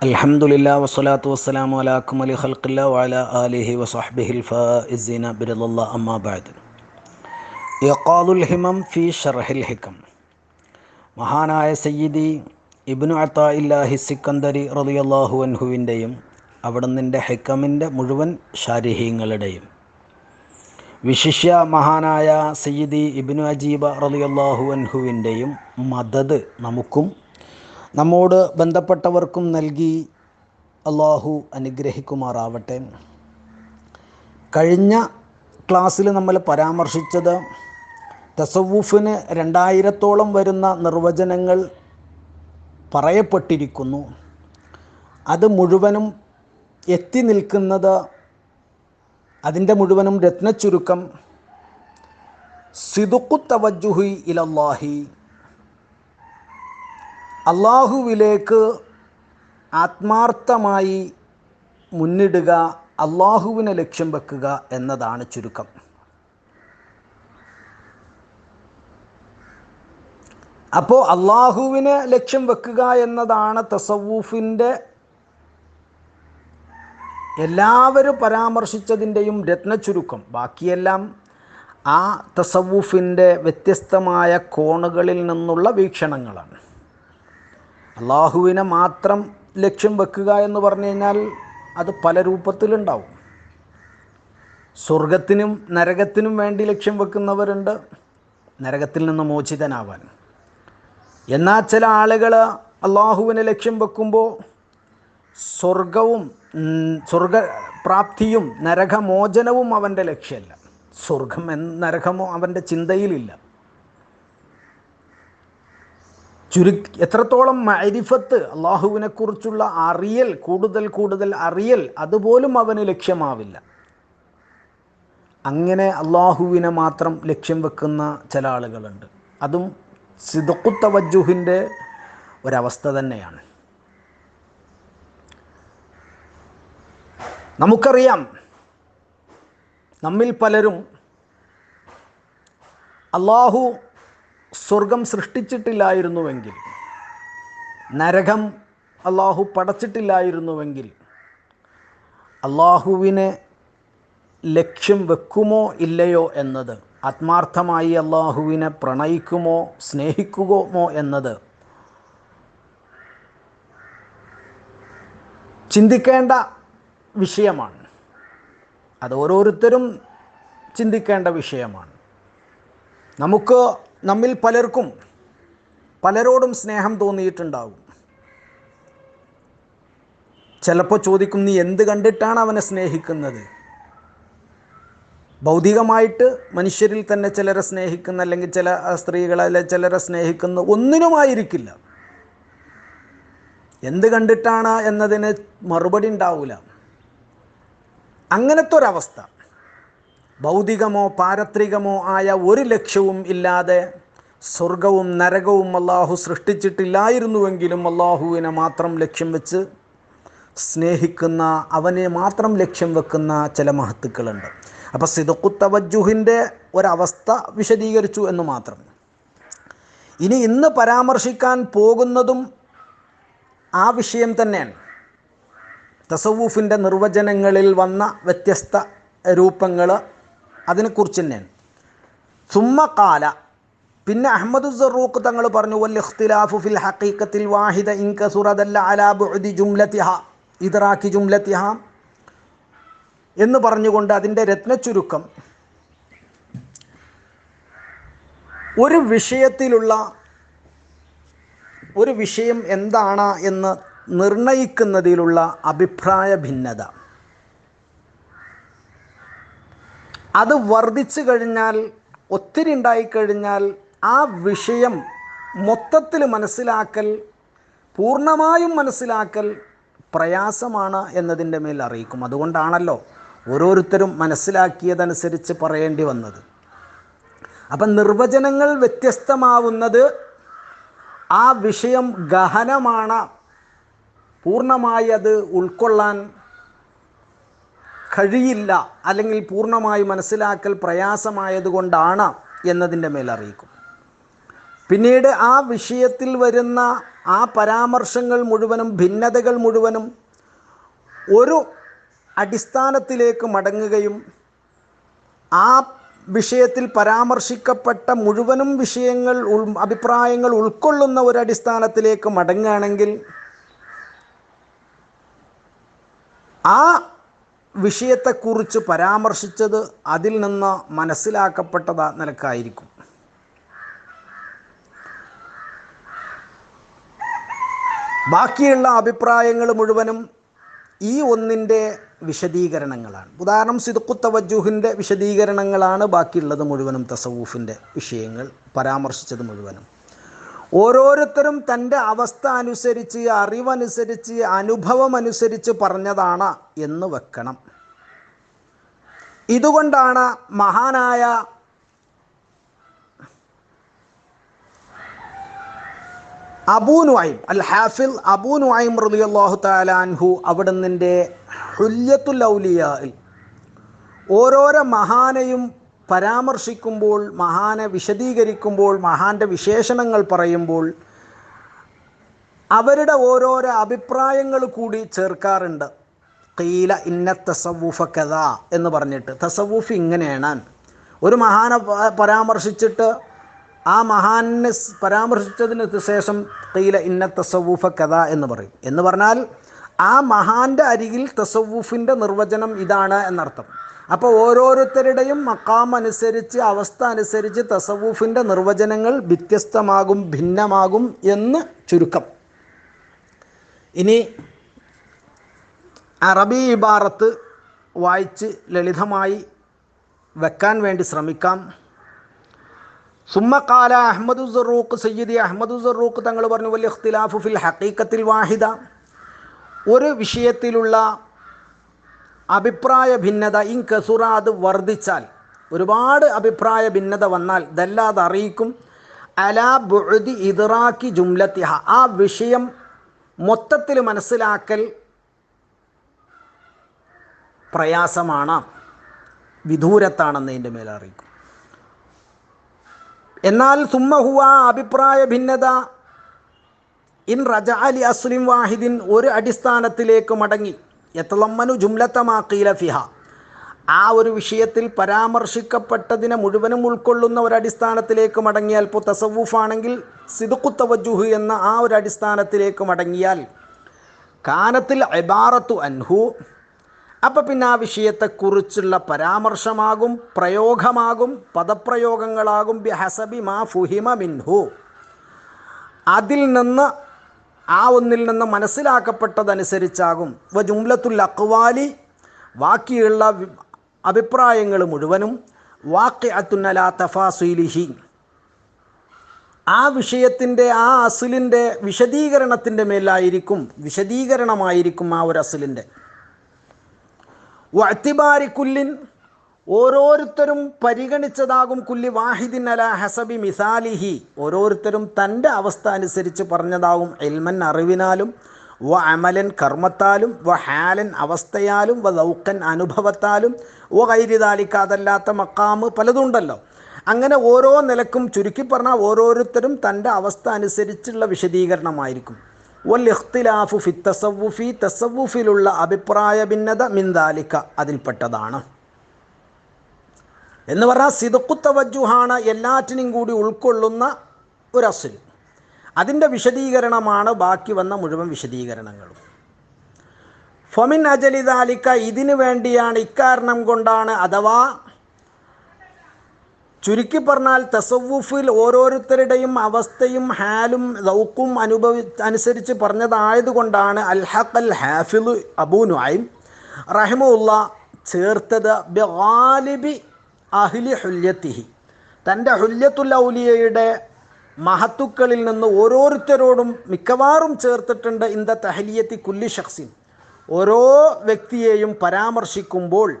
അൽഹംദുലില്ലാ വസ്സലാത്തു വസ്സലാമു അലാ അക്മലി ഖൽഖില്ലാ വഅല ആലിഹി വസഹ്ബിഹിൽ ഫായിസീന ബിറദല്ലാ അമ്മാ ബഅദ്. യഖാലുൽ ഹിമം ഫി ഷർഹിൽ ഹിക്കം മഹാനായ സയ്യിദി ഇബ്നു അത്താഇല്ലാഹി സിക്കന്ദരി റളിയല്ലാഹു അൻഹുവിന്റെയും അവിടുന്നിന്റെ ഹിക്കമിന്റെ മുഴുവൻ ഷാരിഹീങ്ങളുടെയും വിശിഷ്യ മഹാനായ സയ്യിദി ഇബ്നു അജീബ റളിയല്ലാഹു അൻഹുവിന്റെയും മദത് നമുക്കും നമ്മോട് ബന്ധപ്പെട്ടവർക്കും നൽകി അള്ളാഹു അനുഗ്രഹിക്കുമാറാവട്ടെ. കഴിഞ്ഞ ക്ലാസ്സിൽ നമ്മൾ പരാമർശിച്ചത് തസവൂഫിന് രണ്ടായിരത്തോളം വരുന്ന നിർവചനങ്ങൾ പറയപ്പെട്ടിരിക്കുന്നു. അത് മുഴുവനും എത്തി നിൽക്കുന്നത് അതിന്റെ മുഴുവനും രത്നച്ചുരുക്കം. സിദുക്കു തവജുഹി ഇലല്ലാഹി. അള്ളാഹുവിലേക്ക് ആത്മാർത്ഥമായി മുന്നിടുക അള്ളാഹുവിനെ ലക്ഷ്യം വെക്കുക എന്നതാണ് ചുരുക്കം. അപ്പോൾ അള്ളാഹുവിനെ ലക്ഷ്യം വെക്കുക എന്നതാണ് തസവൂഫിന്റെ എല്ലാവരും പരാമർശിച്ചതിന്റെയും രത്നച്ചുരുക്കം ബാക്കിയെല്ലാം ആ തസവൂഫിന്റെ വ്യത്യസ്തമായ കോണുകളിൽ നിന്നുള്ള വീക്ഷണങ്ങളാണ്. അള്ളാഹുവിനെ മാത്രം ലക്ഷ്യം വെക്കുക എന്ന് പറഞ്ഞു കഴിഞ്ഞാൽ അത് പല രൂപത്തിലുണ്ടാവും. സ്വർഗത്തിനും നരകത്തിനും വേണ്ടി ലക്ഷ്യം വെക്കുന്നവരുണ്ട്. നരകത്തിൽ നിന്ന് മോചിതനാവാൻ. എന്നാൽ ചില ആളുകൾ അള്ളാഹുവിനെ ലക്ഷ്യം വെക്കുമ്പോൾ സ്വർഗവും സ്വർഗപ്രാപ്തിയും നരകമോചനവും അവന്റെ ലക്ഷ്യമല്ല. സ്വർഗം എന്ന നരകമോ അവന്റെ ചിന്തയിലില്ല. ചുരു എത്രത്തോളം മരിഫത്ത് അള്ളാഹുവിനെ കുറിച്ചുള്ള അറിയൽ കൂടുതൽ കൂടുതൽ അറിയൽ അതുപോലും അവന് ലക്ഷ്യമാവില്ല. അങ്ങനെ അള്ളാഹുവിനെ മാത്രം ലക്ഷ്യം വെക്കുന്ന ചില ആളുകളുണ്ട്. അതും സിദക്കുത്തവജുഹിന്റെ ഒരവസ്ഥ തന്നെയാണ്. നമുക്കറിയാം നമ്മിൽ പലരും അള്ളാഹു സ്വർഗം സൃഷ്ടിച്ചിട്ടില്ലായിരുന്നുവെങ്കിൽ നരകം അള്ളാഹു പടച്ചിട്ടില്ലായിരുന്നുവെങ്കിൽ അള്ളാഹുവിനെ ലക്ഷ്യം വെക്കുമോ ഇല്ലയോ എന്നത് ആത്മാർത്ഥമായി അള്ളാഹുവിനെ പ്രണയിക്കുമോ സ്നേഹിക്കുമോ എന്നത് ചിന്തിക്കേണ്ട വിഷയമാണ്. അത് ഓരോരുത്തരും ചിന്തിക്കേണ്ട വിഷയമാണ്. നമുക്ക് നമ്മിൽ പലർക്കും പലരോടും സ്നേഹം തോന്നിയിട്ടുണ്ടാകും ചിലപ്പോൾ ചോദിക്കും നീ എന്ത് കണ്ടിട്ടാണ് അവനെ സ്നേഹിക്കുന്നത്? ഭൗതികമായിട്ട് മനുഷ്യരിൽ തന്നെ ചിലരെ സ്നേഹിക്കുന്ന അല്ലെങ്കിൽ ചില സ്ത്രീകളെ അല്ലെ ചിലരെ സ്നേഹിക്കുന്ന ഒന്നിനുമായിരിക്കില്ല. എന്ത് കണ്ടിട്ടാണ് എന്നതിന് മറുപടി ഉണ്ടാവില്ല അങ്ങനത്തെ ഒരവസ്ഥ. ഭൗതികമോ പാരത്രികമോ ആയ ഒരു ലക്ഷ്യവും ഇല്ലാതെ സ്വർഗവും നരകവും അള്ളാഹു സൃഷ്ടിച്ചിട്ടില്ലായിരുന്നുവെങ്കിലും അള്ളാഹുവിനെ മാത്രം ലക്ഷ്യം വെച്ച് സ്നേഹിക്കുന്ന അവനെ മാത്രം ലക്ഷ്യം വെക്കുന്ന ചില മഹത്തുക്കളുണ്ട്. അപ്പോൾ സിദുക്കുത്തവജുഹിന്റെ ഒരവസ്ഥ വിശദീകരിച്ചു എന്ന് മാത്രം. ഇനി ഇന്ന് പരാമർശിക്കാൻ പോകുന്നതും ആ വിഷയം തന്നെയാണ്. തസവൂഫിന്റെ നിർവചനങ്ങളിൽ വന്ന വ്യത്യസ്ത രൂപങ്ങൾ അതിനെക്കുറിച്ച് തന്നെയാണ് സുമ്മക്കാല പിന്നെ അഹമ്മദ് സറൂഖ് തങ്ങൾ പറഞ്ഞു വൽ ഇഖ്തിലാഫു ഫിൽ ഹഖീഖത്തിൽ വാഹിദ ഇൻ അലാ ബുഅദി ജുംലത്തിഹ. ഇദ്റാക്കി ജുംലത്തിഹ എന്ന് പറഞ്ഞുകൊണ്ട് അതിന്റെ രത്നച്ചുരുക്കം. ഒരു വിഷയത്തിലുള്ള ഒരു വിഷയം എന്താണ് എന്ന് നിർണയിക്കുന്നതിലുള്ള അഭിപ്രായ ഭിന്നത. അത് വർദ്ധിച്ചു കഴിഞ്ഞാൽ ഒത്തിരി ഉണ്ടായിക്കഴിഞ്ഞാൽ ആ വിഷയം മൊത്തത്തിൽ മനസ്സിലാക്കൽ പൂർണമായും മനസ്സിലാക്കൽ പ്രയാസമാണ് എന്നതിന്റെ മേൽ അറിയിക്കും. അതുകൊണ്ടാണല്ലോ ഓരോരുത്തരും മനസ്സിലാക്കിയതനുസരിച്ച് പറയേണ്ടി വന്നത്. അപ്പം നിർവചനങ്ങൾ വ്യത്യസ്തമാവുന്നത് ആ വിഷയം ഗഹനമാണ്. പൂർണമായി അത് ഉൾക്കൊള്ളാൻ കഴിയില്ല അല്ലെങ്കിൽ പൂർണമായി മനസ്സിലാക്കൽ പ്രയാസമായതുകൊണ്ടാണ് എന്നതിന്റെ മേൽ അറിയിക്കും. പിന്നീട് ആ വിഷയത്തിൽ വരുന്ന ആ പരാമർശങ്ങൾ മുഴുവനും ഭിന്നതകൾ മുഴുവനും ഒരു അടിസ്ഥാനത്തിലേക്ക് മടങ്ങുകയും ആ വിഷയത്തിൽ പരാമർശിക്കപ്പെട്ട മുഴുവനും വിഷയങ്ങൾ ഉൾ അഭിപ്രായങ്ങൾ ഉൾക്കൊള്ളുന്ന ഒരു അടിസ്ഥാനത്തിലേക്ക് മടങ്ങുകയാണെങ്കിൽ ആ വിഷയത്തെക്കുറിച്ച് പരാമർശിച്ചത് അതിൽ നിന്ന് മനസ്സിലാക്കപ്പെട്ടത് നിനക്കായിരിക്കും. ബാക്കിയുള്ള അഭിപ്രായങ്ങൾ മുഴുവനും ഈ ഒന്നിന്റെ വിശദീകരണങ്ങളാണ്. ഉദാഹരണം സിദുക്കുത്തവജുഹിന്റെ വിശദീകരണങ്ങളാണ് ബാക്കിയുള്ളത് മുഴുവനും തസവൂഫിന്റെ വിഷയങ്ങൾ പരാമർശിച്ചത് മുഴുവനും. ഓരോരുത്തരും തന്റെ അവസ്ഥ അനുസരിച്ച് അറിവനുസരിച്ച് അനുഭവം അനുസരിച്ച് പറഞ്ഞതാണ് എന്ന് വെക്കണം. ഇതുകൊണ്ടാണ് മഹാനായ അബൂ നുഐം അൽ ഹാഫിൽ അബൂ നുഐം റളിയല്ലാഹു താലാൻഹു അവിടുന്നിന്റെ ഹുല്യത്തുൽ ഔലിയയിൽ ഓരോരോ മഹാനെയും പരാമർശിക്കുമ്പോൾ മഹാനെ വിശദീകരിക്കുമ്പോൾ മഹാന്റെ വിശേഷണങ്ങൾ പറയുമ്പോൾ അവരുടെ ഓരോരോ അഭിപ്രായങ്ങൾ കൂടി ചേർക്കാറുണ്ട്. കീല ഇന്ന തസവൂഫ കഥ എന്ന് പറഞ്ഞിട്ട്. തസവൂഫ് ഇങ്ങനെയാണ്. ഒരു മഹാനെ പരാമർശിച്ചിട്ട് ആ മഹാനെ പരാമർശിച്ചതിന് ശേഷം കീല ഇന്ന തസവൂഫ കഥ എന്ന് പറയും. എന്ന് പറഞ്ഞാൽ ആ മഹാന്റെ അരികിൽ തസവൂഫിന്റെ നിർവചനം ഇതാണ് എന്നർത്ഥം. അപ്പോൾ ഓരോരുത്തരുടെയും മക്കാം അനുസരിച്ച് അവസ്ഥ അനുസരിച്ച് തസവൂഫിന്റെ നിർവചനങ്ങൾ വ്യത്യസ്തമാകും ഭിന്നമാകും എന്ന് ചുരുക്കം. ഇനി അറബി ഇബാറത്ത് വായിച്ച് ലളിതമായി വെക്കാൻ വേണ്ടി ശ്രമിക്കാം. സുമ്മക്കാല അഹമ്മദു സറൂഖ് സയ്യിദി അഹമ്മദു സറൂഖ് തങ്ങൾ പറഞ്ഞു വലിയ ഇഖ്തിലാഫു ഫിൽ ഹക്കീക്കത്തിൽ വാഹിദ. ഒരു വിഷയത്തിലുള്ള അഭിപ്രായ ഭിന്നത ഇൻ കസുറ അത് വർദ്ധിച്ചാൽ ഒരുപാട് അഭിപ്രായ ഭിന്നത വന്നാൽ ഇതല്ലാതെ അറിയിക്കും. അലാ ബുഴുതി ഇദ്റാക്കി ജുംലത്തിഹ. ആ വിഷയം മൊത്തത്തിൽ മനസ്സിലാക്കൽ പ്രയാസമാണ്. വിദൂരത്താണെന്നതിന്റെ മേലെ അറിയിക്കും. എന്നാൽ സുമ്മഹുവ അഭിപ്രായ ഭിന്നത ഇൻ റജ അലി അസ്ലിം വാഹിദിൻ ഒരു അടിസ്ഥാനത്തിലേക്ക് മടങ്ങി. എത്തലമ്മനു ജുംലത്തമാക്കീല ഫിഹ. ആ ഒരു വിഷയത്തിൽ പരാമർശിക്കപ്പെട്ടതിനെ മുഴുവനും ഉൾക്കൊള്ളുന്ന ഒരു അടിസ്ഥാനത്തിലേക്ക് മടങ്ങിയാൽ ഇപ്പോൾ തസവൂഫാണെങ്കിൽ സിദുക്കുത്തവജുഹ് എന്ന ആ ഒരു അടിസ്ഥാനത്തിലേക്ക് മടങ്ങിയാൽ കാനത്തിൽ എബാറത്തു അൻഹു. അപ്പം പിന്നെ ആ വിഷയത്തെക്കുറിച്ചുള്ള പരാമർശമാകും പ്രയോഗമാകും പദപ്രയോഗങ്ങളാകും. ബി ഹസബി മാ ഫുഹിമ മിൻഹു. അതിൽ നിന്ന് ആ ഒന്നിൽ നിന്ന് മനസ്സിലാക്കപ്പെട്ടതനുസരിച്ചാകും. വ ജുംലത്തുൽ അക്വാലി ബാക്കിയുള്ള വി- അഭിപ്രായങ്ങൾ മുഴുവനും വാക്കി അത്തുന്നല തഫാസുലിഹി. ആ വിഷയത്തിന്റെ ആ അസിലിന്റെ വിശദീകരണത്തിന്റെ മേലായിരിക്കും വിശദീകരണമായിരിക്കും ആ ഒരു അസിലിന്റെ. വഅത്തിബാരി കുല്ലിൻ ഓരോരുത്തരും പരിഗണിച്ചതാകും കുല്ലി വാഹിദിൻ അല ഹസബി മിസാലിഹി. ഓരോരുത്തരും തന്റെ അവസ്ഥ അനുസരിച്ച് പറഞ്ഞതാകും എൽമൻ അറിവിനാലും വ അമലൻ കർമ്മത്താലും വ ഹാലൻ അവസ്ഥയാലും വ ദൗക്കൻ അനുഭവത്താലും വ കൈരിതാലിക്ക അതല്ലാത്ത മക്കാമ് പലതുണ്ടല്ലോ. അങ്ങനെ ഓരോ നിലക്കും ചുരുക്കി പറഞ്ഞാൽ ഓരോരുത്തരും തന്റെ അവസ്ഥ അനുസരിച്ചുള്ള വിശദീകരണമായിരിക്കും. വൽ ഇഖ്തിലാഫു ഫി തസവുഫി തസവുഫിലുള്ള അഭിപ്രായ ഭിന്നത മിന്താലിക്ക അതിൽപ്പെട്ടതാണ്. എന്ന് പറഞ്ഞാൽ സിദുക്കുത്തവജുഹാണ് എല്ലാറ്റിനും കൂടി ഉൾക്കൊള്ളുന്ന ഒരു അസുൽ അതിന്റെ വിശദീകരണമാണ് ബാക്കി വന്ന മുഴുവൻ വിശദീകരണങ്ങളും. ഫൊമിൻ അജലിദാലിക്ക ഇതിനു വേണ്ടിയാണ് ഇക്കാരണം കൊണ്ടാണ് അഥവാ ചുരുക്കി പറഞ്ഞാൽ തസവുഫിൽ ഓരോരുത്തരുടെയും അവസ്ഥയും ഹാലും ദൗക്കും അനുഭവി അനുസരിച്ച് പറഞ്ഞതായതുകൊണ്ടാണ് അൽഹഖ് അൽ ഹാഫിൽ അബൂ നുഐം റഹിമുള്ള ചേർത്തത് ബിഗാലിബി അഹ്ലി ഹുല്യത്തിഹി. തന്റെ ഹുല്യത്തുൽ ഔലിയയുടെ മഹത്തുക്കളിൽ നിന്ന് ഓരോരുത്തരോടും മിക്കവാറും ചേർത്തിട്ടുണ്ട് ഇന്ത തഹലിയത്തി കുല്ലി ഷഖ്സിൻ ഓരോ വ്യക്തിയെയും പരാമർശിക്കുമ്പോൾ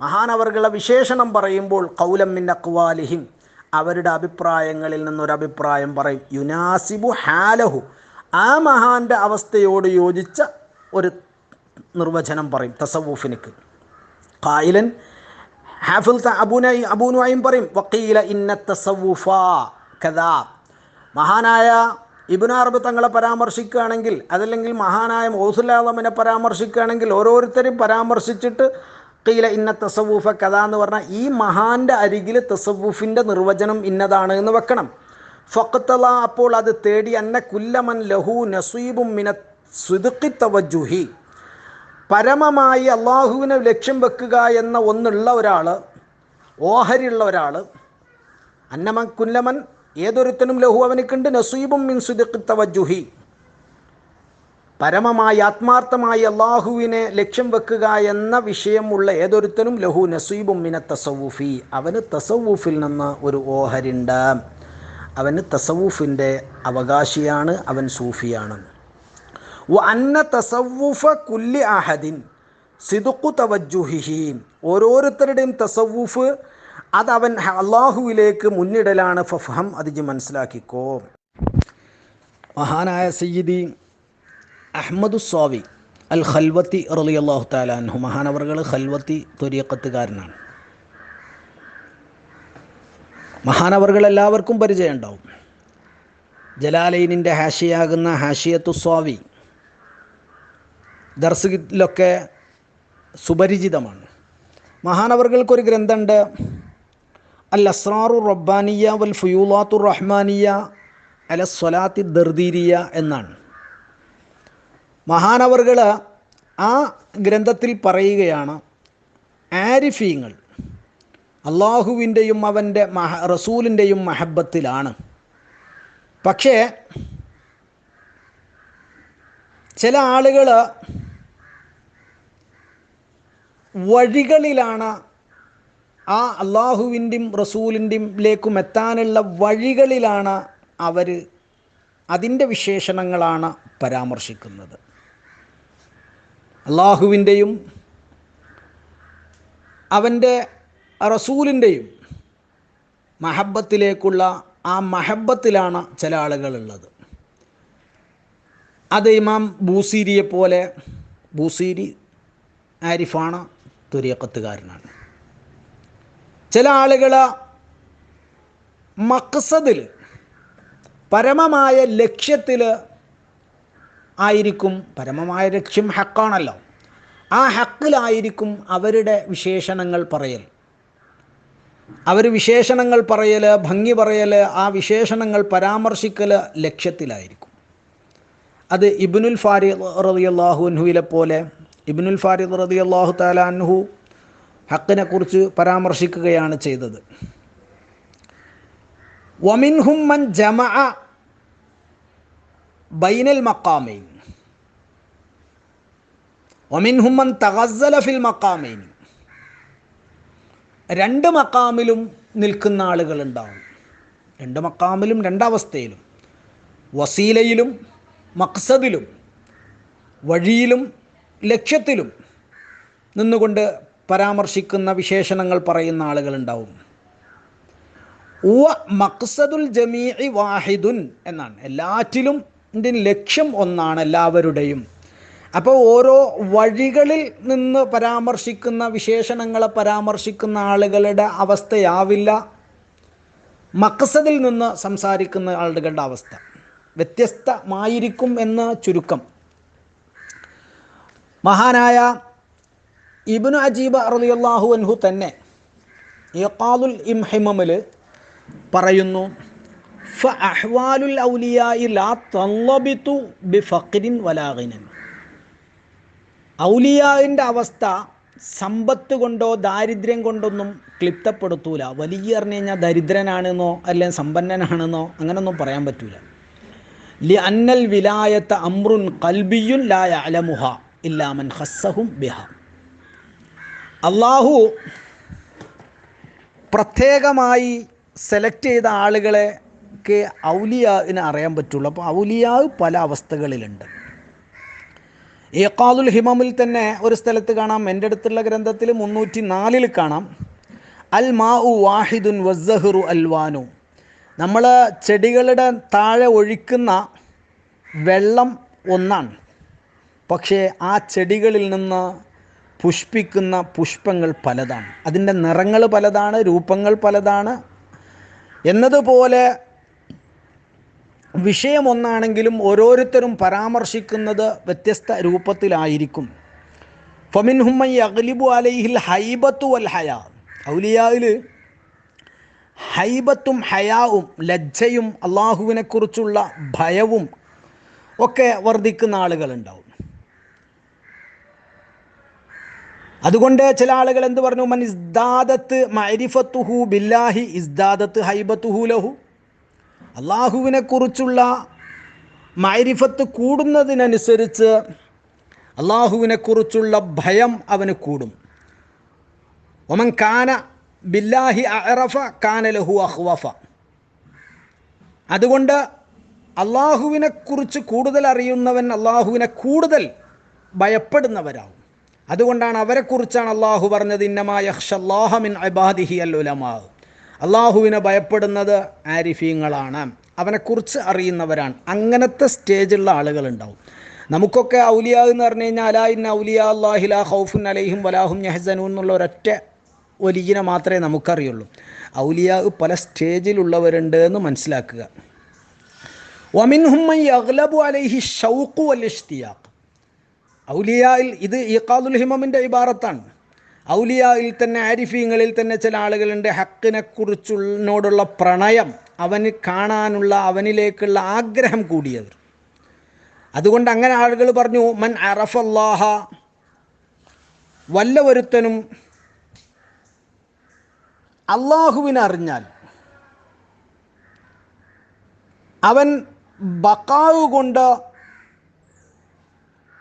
മഹാനവർകളെ വിശേഷണം പറയുമ്പോൾ കൗലം മിൻ അക്വാലിഹിം അവരുടെ അഭിപ്രായങ്ങളിൽ നിന്നൊരു അഭിപ്രായം പറയും. യുനാസിബു ഹാലഹു. ആ മഹാന്റെ അവസ്ഥയോട് യോജിച്ച ഒരു നിർവചനം പറയും തസവൂഫിനിക്ക് കായിലൻ ഹാഫിൽ അബൂനൈ അബൂനുവായും പറയും വക്കീല ഇന്ന സവുഫ കഥാ. മഹാനായ ഇബിന് അറബ് തങ്ങളെ പരാമർശിക്കുകയാണെങ്കിൽ അതല്ലെങ്കിൽ മഹാനായ മൗസുലാദമിനെ പരാമർശിക്കുകയാണെങ്കിൽ ഓരോരുത്തരും പരാമർശിച്ചിട്ട് കീല ഇന്ന തസവൂഫ കഥ എന്ന് പറഞ്ഞാൽ ഈ മഹാന്റെ അരികിൽ തസവൂഫിന്റെ നിർവചനം ഇന്നതാണ് എന്ന് വെക്കണം. ഫക്തല അപ്പോൾ അത് തേടി അന്ന കുല്ലമൻ ലഹു നസീബും മിന സുതുക്കി തവജുഹി പരമമായി അള്ളാഹുവിനെ ലക്ഷ്യം വെക്കുക എന്ന ഒന്നുള്ള ഒരാൾ ഓഹരിയുള്ള ഒരാൾ അന്നമൻ കുല്ലമൻ ഏതൊരുത്തനും ലഹു അവനിക്കുണ്ട്. നസീബും മിൻ തവജുഹി പരമമായി ആത്മാർത്ഥമായി അള്ളാഹുവിനെ ലക്ഷ്യം വെക്കുക എന്ന വിഷയമുള്ള ഏതൊരുത്തനും ലഹു നസീബും മിന തസവുഫി അവന് തസവൂഫിൽ നിന്ന് ഒരു ഓഹരിണ്ട്. അവന് തസവൂഫിന്റെ അവകാശിയാണ് അവൻ സൂഫിയാണ്. അന്ന തസവ്വുഫ കുല്ലി അഹദിൻ സിദുക്കു തവജുഹിഹി ഓരോരുത്തരുടെയും തസവ്വുഫ് അത് അവൻ അള്ളാഹുവിലേക്ക് മുന്നിടലാണ്. ഫഫഹം അത് മനസ്സിലാക്കിക്കോ. മഹാനായ സയ്യിദി അഹമ്മദു സ്വാവി അൽ ഖൽവത്തി റലി അള്ളാഹു താലാൻഹു മഹാനവറുകൾ ഖൽവത്തി തൊരിയക്കത്തുകാരനാണ് മഹാനവറുകൾ എല്ലാവർക്കും പരിചയം ഉണ്ടാവും ജലാലൈനിന്റെ ഹാഷിയാകുന്ന ഹാഷിയത്തു സ്വാവി ദർശകിലൊക്കെ സുപരിചിതമാണ്. മഹാനവറുകൾക്കൊരു ഗ്രന്ഥമുണ്ട്. അൽ അസ്രാറു റബ്ബാനിയ വൽ ഫുയൂലാത്തു റഹ്മാനിയ അല സ്വലാത്തി ദർദീരിയ എന്നാണ്. മഹാനവറുകൾ ആ ഗ്രന്ഥത്തിൽ പറയുകയാണ് ആരിഫീങ്ങൾ അള്ളാഹുവിന്റെയും അവന്റെ മഹ റസൂലിന്റെയും മഹബത്തിലാണ്. പക്ഷേ ചില ആളുകൾ വഴികളിലാണ് ആ അള്ളാഹുവിന്റെയും റസൂലിന്റെയും ലേക്കും എത്താനുള്ള വഴികളിലാണ് അവർ അതിന്റെ വിശേഷണങ്ങളാണ് പരാമർശിക്കുന്നത്. അള്ളാഹുവിന്റെയും അവന്റെ റസൂലിന്റെയും മഹബത്തിലേക്കുള്ള ആ മഹബത്തിലാണ് ചില ആളുകളുള്ളത്. അത് ഇമാം ബൂസീരിയെ പോലെ ബൂസീരി ആരിഫാണ് തുരിയക്കത്തുകാരനാണ് ചില ആളുകൾ മക്സദിൽ പരമമായ ലക്ഷ്യത്തിൽ ആയിരിക്കും പരമമായ ലക്ഷ്യം ഹക്കാണല്ലോ. ആ ഹക്കിലായിരിക്കും അവരുടെ വിശേഷണങ്ങൾ പറയൽ. അവർ വിശേഷണങ്ങൾ പറയൽ ഭംഗി പറയൽ ആ വിശേഷണങ്ങൾ പരാമർശിക്കൽ ലക്ഷ്യത്തിലായിരിക്കും. അത് ഇബിനുൽ ഫാരി റളിയല്ലാഹു അൻഹുവിലെ പോലെ ഇബിനുൽ റതി അള്ളാഹു താലാൻഹു ഹക്കിനെ കുറിച്ച് പരാമർശിക്കുകയാണ് ചെയ്തത്. വമിൻഹും മൻ ജമ ബൈനൽ മക്കാമൈൻ വമിൻഹും മൻ തഗസ്സല ഫിൽ മക്കാമൈൻ രണ്ട് മക്കാമിലും നിൽക്കുന്ന ആളുകളുണ്ടാവും രണ്ട് മക്കാമിലും രണ്ടവസ്ഥയിലും വസീലയിലും മക്സദിലും വഴിയിലും ലക്ഷ്യത്തിലും നിന്നുകൊണ്ട് പരാമർശിക്കുന്ന വിശേഷണങ്ങൾ പറയുന്ന ആളുകളുണ്ടാവും. ഉവ മക്സദുൽ ജമീഇ വാഹിദുൻ എന്നാണ്. എല്ലാറ്റിലും ലക്ഷ്യം ഒന്നാണ് എല്ലാവരുടെയും. അപ്പോൾ ഓരോ വഴികളിൽ നിന്ന് പരാമർശിക്കുന്ന വിശേഷണങ്ങളെ പരാമർശിക്കുന്ന ആളുകളുടെ അവസ്ഥയാവില്ല മക്സദിൽ നിന്ന് സംസാരിക്കുന്ന ആളുകളുടെ അവസ്ഥ. വ്യത്യസ്തമായിരിക്കും എന്ന് ചുരുക്കം. മഹാനായ ഇബ്നു അജീബ് റളിയല്ലാഹു അൻഹു തന്നെ ഇഖാദുൽ ഇംഹിമമിൽ പറയുന്നു ഫഅഹ്വാലുൽ ഔലിയായി ലാ ഔലിയാവിന്റെ അവസ്ഥ സമ്പത്ത് കൊണ്ടോ ദാരിദ്ര്യം കൊണ്ടൊന്നും ക്ലിപ്തപ്പെടുത്തൂല. വലിയ പറഞ്ഞു കഴിഞ്ഞാൽ ദരിദ്രനാണെന്നോ അല്ലെങ്കിൽ സമ്പന്നനാണെന്നോ അങ്ങനൊന്നും പറയാൻ പറ്റൂല. ലി അന്നൽ വിലായത്ത് അമ്രുൻ കൽബിയുൻ ലായ യഅലമുഹ. ഇല്ലാമൻ ഹസ്സഹും ബിഹ. അള്ളാഹു പ്രത്യേകമായി സെലക്ട് ചെയ്ത ആളുകളെ ഒക്കെ ഔലിയാവിനെ അറിയാൻ പറ്റുള്ളൂ. അപ്പോൾ ഔലിയാവ് പല അവസ്ഥകളിലുണ്ട്. ഏക്കാദുൽ ഹിമമിൽ തന്നെ ഒരു സ്ഥലത്ത് കാണാം. എന്റെ അടുത്തുള്ള ഗ്രന്ഥത്തിൽ മുന്നൂറ്റി നാലിൽ കാണാം. അൽ മാ ഉ വാഹിദുൻ വസ്സഹുറു അൽവാനു. നമ്മൾ ചെടികളുടെ താഴെ ഒഴിക്കുന്ന വെള്ളം ഒന്നാണ്. പക്ഷേ ആ ചെടികളിൽ നിന്ന് പുഷ്പിക്കുന്ന പുഷ്പങ്ങൾ പലതാണ്. അതിന്റെ നിറങ്ങൾ പലതാണ് രൂപങ്ങൾ പലതാണ്. എന്നതുപോലെ വിഷയം ഒന്നാണെങ്കിലും ഓരോരുത്തരും പരാമർശിക്കുന്നത് വ്യത്യസ്ത രൂപത്തിലായിരിക്കും. ഫമിൻ ഹുമ്മൈ അഗ്ലിബു അലൈഹിൽ ഹൈബത്തു വൽ ഹയാ. ഔലിയായിൽ ഹൈബത്തും ഹയാവും ലജ്ജയും അള്ളാഹുവിനെക്കുറിച്ചുള്ള ഭയവും ഒക്കെ വർദ്ധിക്കുന്ന ആളുകളുണ്ടാവും. അതുകൊണ്ട് ചില ആളുകൾ എന്ത് പറഞ്ഞു? മൻ ഇസ്ദാദത്ത് മരിഫത്തുഹു ബില്ലാഹി ഇസ്ദാദത്ത് ഹൈബത്തുഹു ലഹു. അള്ളാഹുവിനെ കുറിച്ചുള്ള മൈരിഫത്ത് കൂടുന്നതിനനുസരിച്ച് അള്ളാഹുവിനെ കുറിച്ചുള്ള ഭയം അവന് കൂടും. ഒമൻ കാന ബില്ലാഹി അറഫ കാന ലഹു അഹ്വഫ അതുകൊണ്ട് അള്ളാഹുവിനെ കുറിച്ച് കൂടുതൽ അറിയുന്നവൻ അള്ളാഹുവിനെ കൂടുതൽ ഭയപ്പെടുന്നവരാവും. അതുകൊണ്ടാണ് അവരെക്കുറിച്ചാണ് അള്ളാഹു പറഞ്ഞത് ഇന്നമായ മിൻ അബാദിഹി ഉലമാ അള്ളാഹുവിനെ ഭയപ്പെടുന്നത് ആരിഫീങ്ങളാണ്. അവനെക്കുറിച്ച് അറിയുന്നവരാണ്. അങ്ങനത്തെ സ്റ്റേജുള്ള ആളുകളുണ്ടാവും. നമുക്കൊക്കെ ഔലിയ എന്ന് പറഞ്ഞു കഴിഞ്ഞാൽ അലാ ഇന്ന ഔലിയ അള്ളാഹില ഹൗഫുൻ അലൈഹിം വലാഹും യഹ്സനു എന്നുള്ള ഒരൊറ്റ ഒലിയിനെ മാത്രമേ നമുക്കറിയുള്ളൂ. ഔലിയ പല സ്റ്റേജിലുള്ളവരുണ്ട് എന്ന് മനസ്സിലാക്കുക. ഒമിൻഹുമ്മ അഗ്ലബു അലൈഹി ഷൗഖു ഇഷ്തിയാഖ് ഔലിയായിൽ ഇത് ഇഖാദുൽ ഹിമമിന്റെ ഇബാറത്താണ്. ഔലിയായിൽ തന്നെ ആരിഫീങ്ങളിൽ തന്നെ ചില ആളുകളുണ്ട്. ഹക്കിനെ കുറിച്ചുള്ളോടുള്ള പ്രണയം അവന് കാണാനുള്ള അവനിലേക്കുള്ള ആഗ്രഹം കൂടിയവർ. അതുകൊണ്ട് അങ്ങനെ ആളുകൾ പറഞ്ഞു മൻ അറഫല്ലാഹ വല്ല ഒരുത്തനും അള്ളാഹുവിനെ അറിഞ്ഞാൽ അവൻ ബക്കാവ് കൊണ്ട്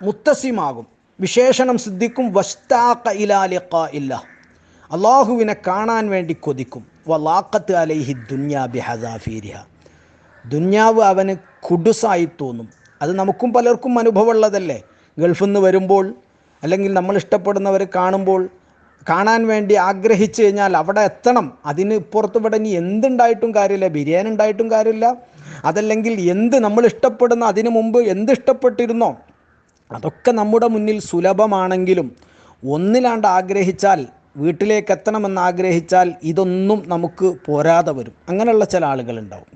മുത്തസിമാകും. വിശേഷണം സിദ്ധിക്കും. വസ്താക്ക ഇലാലിക്ക ഇല്ല. അള്ളാഹുവിനെ കാണാൻ വേണ്ടി കൊതിക്കും. വലാക്കത്ത് അലൈഹി ദുന്യാ ബിഹദാഫീരിഹ ദുന്യാവ് അവന് കുടുസായി തോന്നും. അത് നമുക്കും പലർക്കും അനുഭവമുള്ളതല്ലേ? ഗൾഫിൽ നിന്ന് വരുമ്പോൾ അല്ലെങ്കിൽ നമ്മൾ ഇഷ്ടപ്പെടുന്നവർ കാണുമ്പോൾ കാണാൻ വേണ്ടി ആഗ്രഹിച്ചു കഴിഞ്ഞാൽ അവിടെ എത്തണം. അതിന് ഇപ്പുറത്ത് ഇവിടെ ഇനി എന്തുണ്ടായിട്ടും കാര്യമില്ല. ബിരിയാണി ഉണ്ടായിട്ടും കാര്യമില്ല. അതല്ലെങ്കിൽ എന്ത് നമ്മൾ ഇഷ്ടപ്പെടുന്ന അതിനു മുമ്പ് എന്ത് ഇഷ്ടപ്പെട്ടിരുന്നോ? അതൊക്കെ നമ്മുടെ മുന്നിൽ സുലഭമാണെങ്കിലും ഒന്നിലാണ്ട് ആഗ്രഹിച്ചാൽ വീട്ടിലേക്ക് എത്തണമെന്ന് ആഗ്രഹിച്ചാൽ ഇതൊന്നും നമുക്ക് പോരാതെ വരും. അങ്ങനെയുള്ള ചില ആളുകളുണ്ടാവും.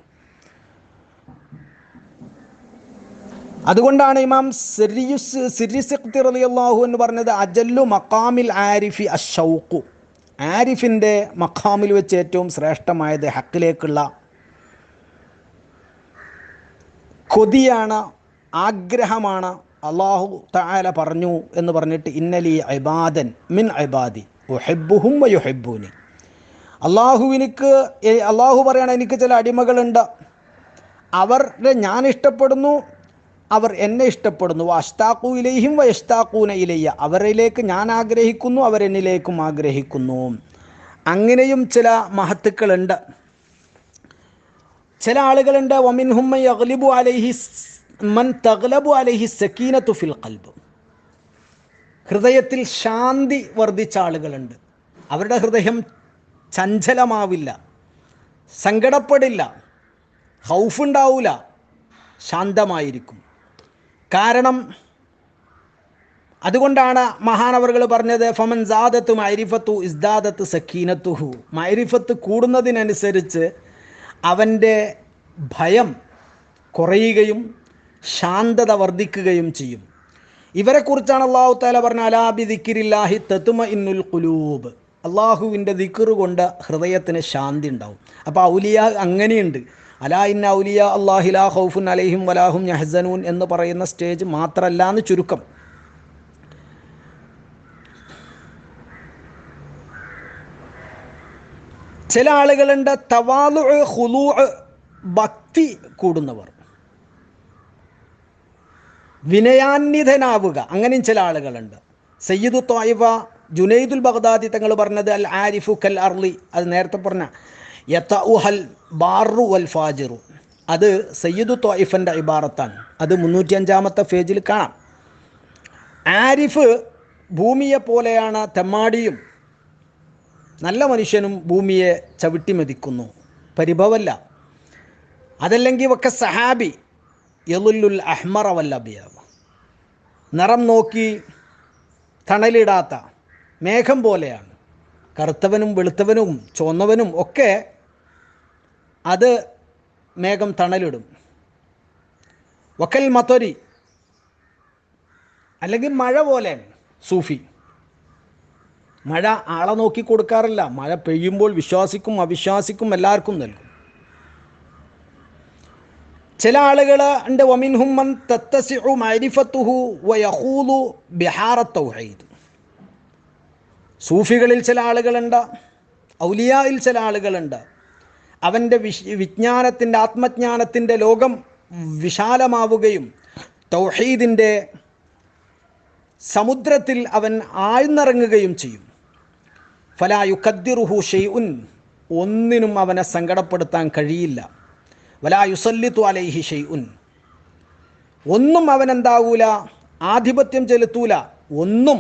അതുകൊണ്ടാണ് ഇമാം സിറിയുസ് സിരിസിഖ്തി റളിയല്ലാഹു എന്ന് പറഞ്ഞത് അജല്ലു മക്കാമിൽ ആരിഫി അഷൗഖു ആരിഫിന്റെ മക്കാമിൽ വെച്ച് ഏറ്റവും ശ്രേഷ്ഠമായത് ഹക്കിലേക്കുള്ള കൊതിയാണ് ആഗ്രഹമാണ് അള്ളാഹു തആല പറഞ്ഞു എന്ന് പറഞ്ഞിട്ട് ഇന്നലി അബാദൻ മിൻ ഇബാദി ഒഹെബുഹും വയൊഹെബൂനി അള്ളാഹുവിനിക്ക് അള്ളാഹു പറയണ എനിക്ക് ചില അടിമകളുണ്ട്. അവരെ ഞാൻ ഇഷ്ടപ്പെടുന്നു അവർ എന്നെ ഇഷ്ടപ്പെടുന്നു. അഷ്താക്കു ഇലയും വയഷ്താക്കൂന ഇലയ്യ. അവരിലേക്ക് ഞാൻ ആഗ്രഹിക്കുന്നു അവരെന്നിലേക്കും ആഗ്രഹിക്കുന്നു. അങ്ങനെയും ചില മഹത്തുക്കളുണ്ട്. ചില ആളുകളുണ്ട് വമിൻഹുമ്മ യഗ്ലിബു അലൈഹി മൻ തഗ്ലബു അലൈഹി സക്കീനത്തു ഫിൽ ഖൽബ്. ഹൃദയത്തിൽ ശാന്തി വർദ്ധിച്ച ആളുകളുണ്ട്. അവരുടെ ഹൃദയം ചഞ്ചലമാവില്ല സങ്കടപ്പെടില്ല ഹൗഫുണ്ടാവില്ല ശാന്തമായിരിക്കും. കാരണം അതുകൊണ്ടാണ് മഹാനവറുകൾ പറഞ്ഞത് ഫമൻ ജാദത്ത് മൈരിഫത്തു ഇസ്ദാദത്ത് സക്കീനത്തുഹു മൈരിഫത്ത് കൂടുന്നതിനനുസരിച്ച് അവന്റെ ഭയം കുറയുകയും ശാന്തത വർദ്ധിക്കുകയും ചെയ്യും. ഇവരെക്കുറിച്ചാണ് അള്ളാഹു താല പറഞ്ഞ അലാബി ദിക്കിരില്ലാഹി തത്തുമ ഇന്നുൽ കുലൂബ് അള്ളാഹുവിന്റെ ദിക്കറ് കൊണ്ട് ഹൃദയത്തിന് ശാന്തി ഉണ്ടാവും. അപ്പോൾ ഔലിയ അങ്ങനെയുണ്ട്. അലാ ഇന്ന ഔലിയ അള്ളാഹിലാ ഹൗഫുൻ അലൈഹിം വലാഹും യഹ്സനൂൻ എന്ന് പറയുന്ന സ്റ്റേജ് മാത്രമല്ല എന്ന് ചുരുക്കം. ചില ആളുകളുണ്ട് തവാലു ഹുലു ഭക്തി കൂടുന്നവർ. വിനയാന്വിതനാവുക. അങ്ങനെയും ചില ആളുകളുണ്ട്. സയ്യിദു ത്വായിഫ ജുനൈദുൽ ബഗ്ദാദി തങ്ങൾ പറഞ്ഞത് അൽ ആരിഫു കൽ അർലി. അത് നേരത്തെ പറഞ്ഞ യത്ത ഉഹൽ ബാറു വൽ ഫാജിറു. അത് സയ്യിദു ത്വായിഫന്റെ ഇബാറത്താണ്. അത് മുന്നൂറ്റി അഞ്ചാമത്തെ പേജിൽ കാണാം. ആരിഫ് ഭൂമിയെ പോലെയാണ് തെമ്മാടിയും. നല്ല മനുഷ്യനും ഭൂമിയെ ചവിട്ടി മതിക്കുന്നു. പരിഭവല്ല അതല്ലെങ്കിൽ ഒക്കെ സഹാബി യലുല്ലുൽ അഹ്മറ വല്ലബിയാവ് നിറം നോക്കി തണലിടാത്ത മേഘം പോലെയാണ്. കറുത്തവനും വെളുത്തവനും ചുവന്നവനും ഒക്കെ അത് മേഘം തണലിടും. വക്കൽ മത്തൊരി അല്ലെങ്കിൽ മഴ പോലെ സൂഫി. മഴ ആളെ നോക്കി കൊടുക്കാറില്ല. മഴ പെയ്യുമ്പോൾ വിശ്വാസിക്കും അവിശ്വാസിക്കും എല്ലാവർക്കും നൽകും. ചില ആളുകൾ ഉണ്ട് വമിൻഹുമ്മൻ തത്തസിഉ മരിഫത്തുഹു വയഹൂലു ബിഹാറ തൗഹീദ്. സൂഫികളിൽ ചില ആളുകളുണ്ട് ഔലിയായിൽ ചില ആളുകളുണ്ട്. അവന്റെ വിശ് വിജ്ഞാനത്തിന്റെ ആത്മജ്ഞാനത്തിന്റെ ലോകം വിശാലമാവുകയും തൗഹീദിന്റെ സമുദ്രത്തിൽ അവൻ ആഴ്ന്നിറങ്ങുകയും ചെയ്യും. ഫലായുക്കദ്ദിറുഹു ഷെയ്ഉൻ ഒന്നിനും അവനെ സങ്കടപ്പെടുത്താൻ കഴിയില്ല. വലായുസല്ലിത്തു അലൈഹി ഷെയ്ഉൻ ഒന്നും അവൻ എന്താവൂല ആധിപത്യം ചെലുത്തൂല. ഒന്നും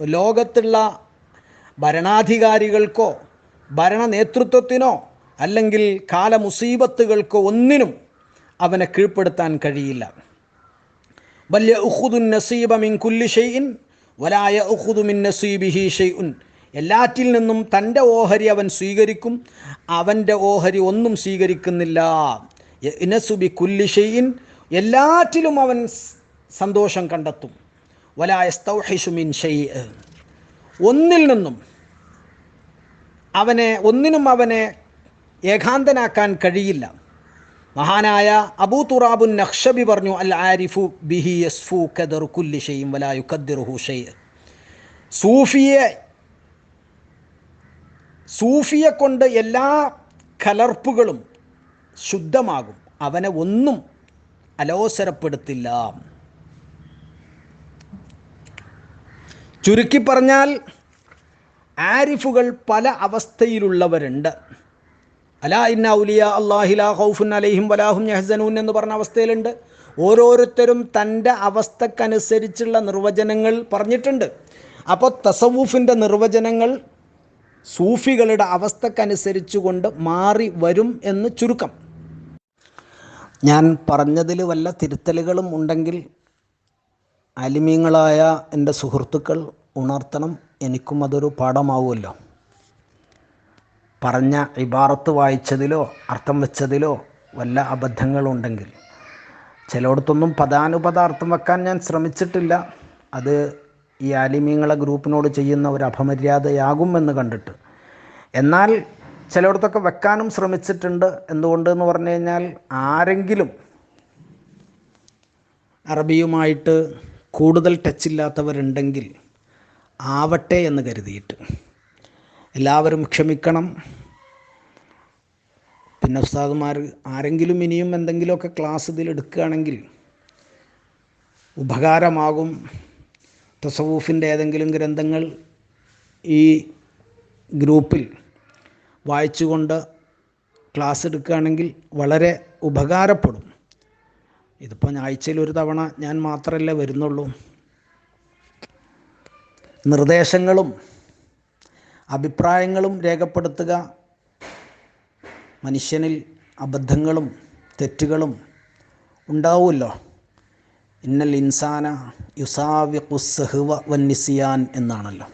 ലോകത്തുള്ള ഭരണാധികാരികൾക്കോ ഭരണ നേതൃത്വത്തിനോ അല്ലെങ്കിൽ കാലമുസീബത്തുകൾക്കോ ഒന്നിനും അവനെ കീഴ്പ്പെടുത്താൻ കഴിയില്ല. വല്യ ഉഹുദുൻ നസീബ മിൻ കുല്ലി ഷെയ്ൻ വലായ ഉഹുദു മിൻ നസീബിഹി ഷെയ്ഉൻ എല്ലാറ്റിൽ നിന്നും തന്റെ ഓഹരി അവൻ സ്വീകരിക്കും അവന്റെ ഓഹരി ഒന്നും സ്വീകരിക്കുന്നില്ല. ഇനസുബി കുല്ലിഷയിൻ എല്ലാറ്റിലും അവൻ സന്തോഷം കണ്ടെത്തും. വലായ സ്തൗഹിഷു മിൻ ഷെയ് ഒന്നിൽ നിന്നും അവനെ ഒന്നിനും അവനെ ഏകാന്തനാക്കാൻ കഴിയില്ല. മഹാനായ അബൂ തുറാബുൻ നഖ്ഷബി പറഞ്ഞു അൽ ആരിഫു ബിഹി യസ്ഫു കദർ കുല്ലി ഷെയ്യും വലായു കദ്ദിറുഹു ഷെയ് സൂഫിയെ സൂഫിയെ കൊണ്ട് എല്ലാ കലർപ്പുകളും ശുദ്ധമാകും. അവനെ ഒന്നും അലോസരപ്പെടുത്തില്ല. ചുരുക്കി പറഞ്ഞാൽ ആരിഫുകൾ പല അവസ്ഥയിലുള്ളവരുണ്ട്. അലാ ഇന്ന ഉലിയ അള്ളാഹിലാ ഹൗഫുൻ അലൈഹിം വലാഹും യഹ്സനൂൻ എന്ന് പറഞ്ഞ അവസ്ഥയിലുണ്ട്. ഓരോരുത്തരും തന്റെ അവസ്ഥക്കനുസരിച്ചുള്ള നിർവചനങ്ങൾ പറഞ്ഞിട്ടുണ്ട്. അപ്പോൾ തസവൂഫിന്റെ നിർവചനങ്ങൾ സൂഫികളുടെ അവസ്ഥക്കനുസരിച്ച് കൊണ്ട് മാറി വരും എന്ന് ചുരുക്കം. ഞാൻ പറഞ്ഞതിൽ വല്ല തിരുത്തലുകളും ഉണ്ടെങ്കിൽ അലിമീങ്ങളായ എന്റെ സുഹൃത്തുക്കൾ ഉണർത്തണം. എനിക്കും അതൊരു പാഠമാവുമല്ലോ. പറഞ്ഞ ഇബാറത്ത് വായിച്ചതിലോ അർത്ഥം വെച്ചതിലോ വല്ല അബദ്ധങ്ങളുണ്ടെങ്കിൽ. ചിലയിടത്തൊന്നും പദാനുപദ അർത്ഥം വെക്കാൻ ഞാൻ ശ്രമിച്ചിട്ടില്ല. അത് ഈ ആലിമീങ്ങളെ ഗ്രൂപ്പിനോട് ചെയ്യുന്ന ഒരു അപമര്യാദയാകുമെന്ന് കണ്ടിട്ട്. എന്നാൽ ചിലയിടത്തൊക്കെ വെക്കാനും ശ്രമിച്ചിട്ടുണ്ട്. എന്തുകൊണ്ട് എന്ന് പറഞ്ഞു കഴിഞ്ഞാൽ ആരെങ്കിലും അറബിയുമായിട്ട് കൂടുതൽ ടച്ചില്ലാത്തവരുണ്ടെങ്കിൽ ആവട്ടെ എന്ന് കരുതിയിട്ട് എല്ലാവരും ക്ഷമിക്കണം. പിന്നെ ഉസ്താദുമാർ ആരെങ്കിലും ഇനിയും എന്തെങ്കിലുമൊക്കെ ക്ലാസ് ഇതിൽ എടുക്കുകയാണെങ്കിൽ ഉപകാരമാകും. തസവൂഫിന്റെ ഏതെങ്കിലും ഗ്രന്ഥങ്ങൾ ഈ ഗ്രൂപ്പിൽ വായിച്ചുകൊണ്ട് ക്ലാസ് എടുക്കുകയാണെങ്കിൽ വളരെ ഉപകാരപ്പെടും. ഇതിപ്പോൾ ആഴ്ചയിൽ ഒരു തവണ ഞാൻ മാത്രമല്ലേ വരുന്നുള്ളൂ. നിർദ്ദേശങ്ങളും അഭിപ്രായങ്ങളും രേഖപ്പെടുത്തുക മനുഷ്യനിൽ അബദ്ധങ്ങളും തെറ്റുകളും ഉണ്ടാവുമല്ലോ. ഇന്നൽ ഇൻസാന യുസാവി വന്നിസിയാൻ എന്നാണല്ലോ.